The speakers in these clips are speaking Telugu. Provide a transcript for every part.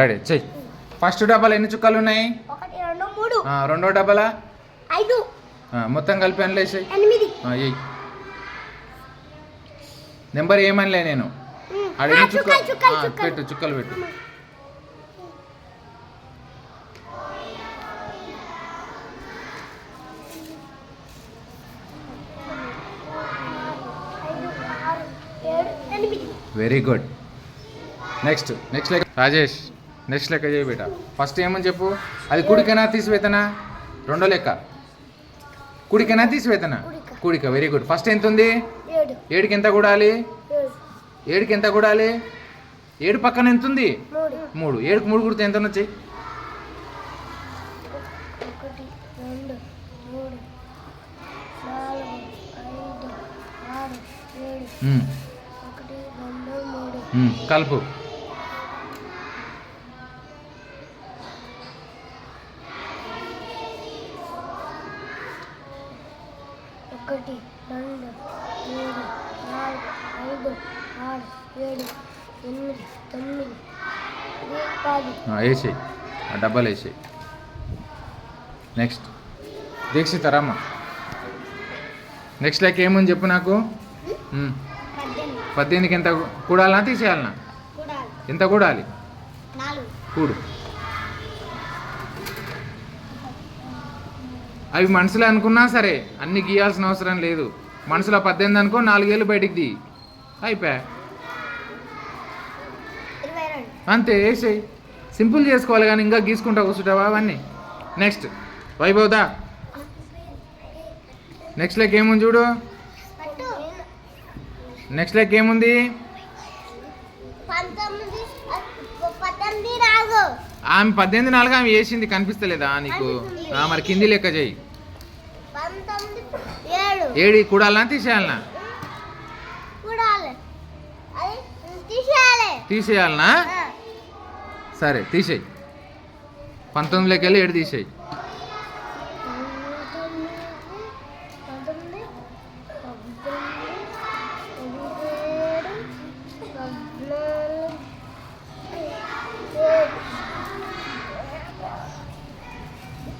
రెడీ. చెయ్యి. ఫస్ట్ డబ్బాలు ఎన్ని చుక్కలు ఉన్నాయి? రెండు డబ్బాలా? ఐదు. మొత్తం కలిపి అని లేసాయి? ఎనిమిది. ఎయ్యి నెంబర్ ఏమనిలే నేను. చుక్క చుక్కలు పెట్టు చుక్కలు పెట్టు. Very good. నెక్స్ట్ నెక్స్ట్ లెక్క రాజేష్ నెక్స్ట్ లెక్క చేయి బేట. ఫస్ట్ ఏమని చెప్పు? అది కుడికనా తీసివేతనా? రెండో లెక్క. కుడికనా తీసివేతనా? కుడిక. వెరీ గుడ్ ఫస్ట్ ఎంత ఉంది ఏడు. ఏడుకి ఎంత కూడాలి? ఏడు. ఏడుకి ఎంత కూడాలి? ఏడు పక్కన ఎంత ఉంది మూడు. ఏడుకి మూడు కుడితే ఎంత వచ్చాయి మూడు కలుపు. ఒకటి రెండు మూడు నాలుగు ఐదు ఆరు ఏడు ఎనిమిది తొమ్మిది వేసేయి. ఆ డబ్బాలు వేసేయి. నెక్స్ట్ దీక్షిత రామ్మ. నెక్స్ట్ లెక్క ఏముంది చెప్పు నాకు? పద్దెనిమిదికి ఎంత కూడాలనా తీసేయాలనా? ఎంత కూడాలి? కూడు. అవి మనసులో అనుకున్నా సరే అన్ని గీయాల్సిన అవసరం లేదు. మనసులో పద్దెనిమిది అనుకో నాలుగేళ్ళు బయటికి ది అయిపోయా అంతే వేసేయి. సింపుల్ చేసుకోవాలి కానీ ఇంకా గీసుకుంటా కూర్చుంటావా అవన్నీ? నెక్స్ట్ వైభవ్దా? నెక్స్ట్ లెక్క ఏముంది చూడు? నెక్స్ట్ లెక్క ఏముంది పంతొమ్మిది పద్దెనిమిది నాలుగు ఆమె పద్దెనిమిది నాలుగు ఆమె వేసింది కనిపిస్తలేదా నీకు? మరి కింది లెక్క చేయి. ఏడు. కూడాలనా తీసేయాలనా? తీసేయాలనా. సరే తీసేయి. పంతొమ్మిదిలోకి వెళ్ళి ఏడు తీసేయి పంతొమ్మిది పద్దెనిమిది పదిహేడు పద్నాలుగు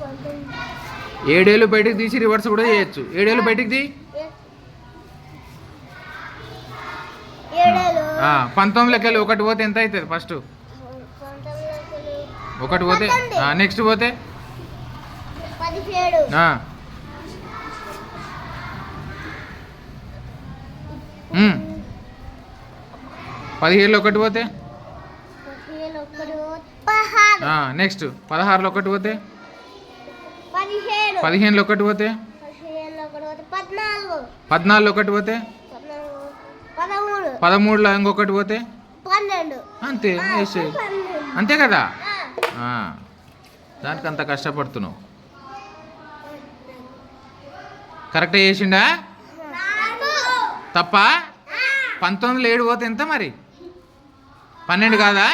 పంతొమ్మిది ఏడేళ్ళు బయటికి తీసి రివర్స్ కూడా చేయొచ్చు. ఏడేళ్ళు బయటికి తీ. పంతొమ్మిదిలోకి వెళ్ళి ఒకటి పోతే ఎంత అవుతుంది ఫస్ట్ పంతొమ్మిది ఒకటి పోతే నెక్స్ట్ పోతే? పదిహేడు. ఆ. ఉమ్. పదిహేళ్ళు ఒకటి పోతే? నెక్స్ట్ పదహారులో ఒకటి పోతే? పదిహేను. పదిహేనులో ఒకటి పోతే? పదిహేను ఒకటి పోతే పద్నాలుగు. ఒకటి పోతే? పదమూడులో ఇంకొకటి పోతే? అంతే అంతే కదా. దానికి అంత కష్టపడుతున్నావు. కరెక్ట్ చేసిండా? తప్ప? పంతొమ్మిదిలో ఏడు పోతే ఎంత మరి? పన్నెండు కాదా?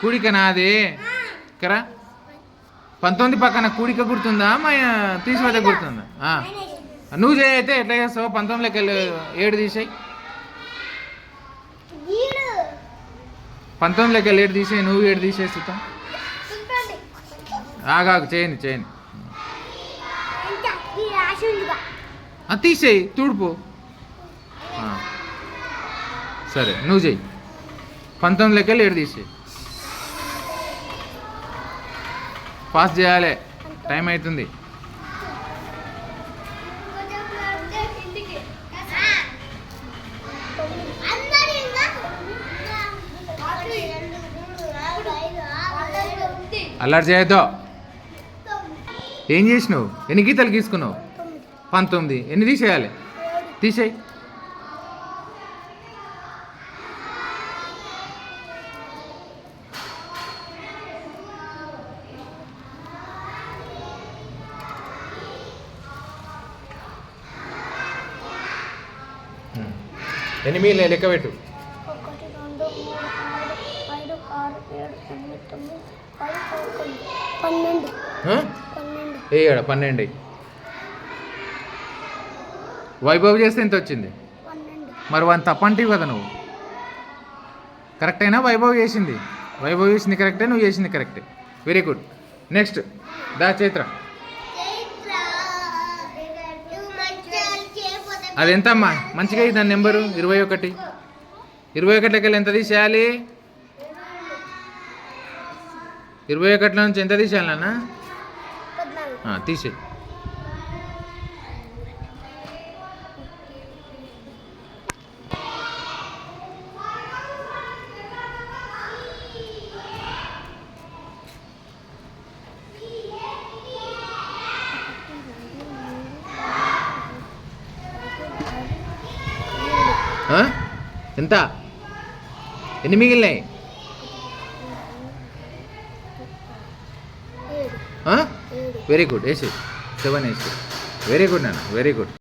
కూడికనా అది? కరా పంతొమ్మిది పక్కన కూడిక గుర్తుందా? మా తీసుకుంటే గుర్తుందా? నువ్వు చేయి అయితే ఎట్లా చేస్తావు? పంతొమ్మిదిలోకి వెళ్ళి ఏడు తీసేయి. పంతొమ్మిది పంతొమ్మిదిలోకి వెళ్ళి ఏడు తీసేయి నువ్వు ఏడు తీసేస్తా ఆగాకు ఆగాగు చేయండి చేయండి. తీసేయి తుడుపు. సరే నువ్వు చెయ్యి పంతొమ్మిదిలోకి వెళ్ళి ఏడు తీసేయి. పాస్ చేయాలి. టైం అవుతుంది అల్లరి చేయొద్దు. ఏం చేసినావు? ఎన్ని గీతలు గీసుకున్నావు? పంతొమ్మిది. ఎన్ని తీసేయాలి? తీసేయి. ఎనిమిది లెక్క పెట్టు. ఒకటి రెండు మూడు నాలుగు ఐదు ఆరు ఏడు ఎనిమిది తొమ్మిది పది పదకొండు పన్నెండు. ఆ? పన్నెండు. ఏడ పన్నెండు అయ్యి. వైభవ్ చేస్తే ఎంత వచ్చింది? మరి వాని తప్పంటివి కదా నువ్వు. కరెక్టేనా వైభవ్ చేసింది. వైభవ్ చేసింది కరెక్టే నువ్వు చేసింది కరెక్టే వెరీ గుడ్ నెక్స్ట్ దా చైత్ర. అది ఎంత అమ్మా? మంచిగా అయ్యి దాని నెంబరు? ఇరవై ఒకటి. ఇరవై ఒకటికి ఎంత తీసేయాలి? ఇరవై ఒకటిలో నుంచి ఎంత తీసేయాలి నాన్న ఎంత? ఎన్ని మిగిలినాయి? వెరీ గుడ్ వేసి సెవెన్ వేసి వెరీ గుడ్ నాన్న. Very good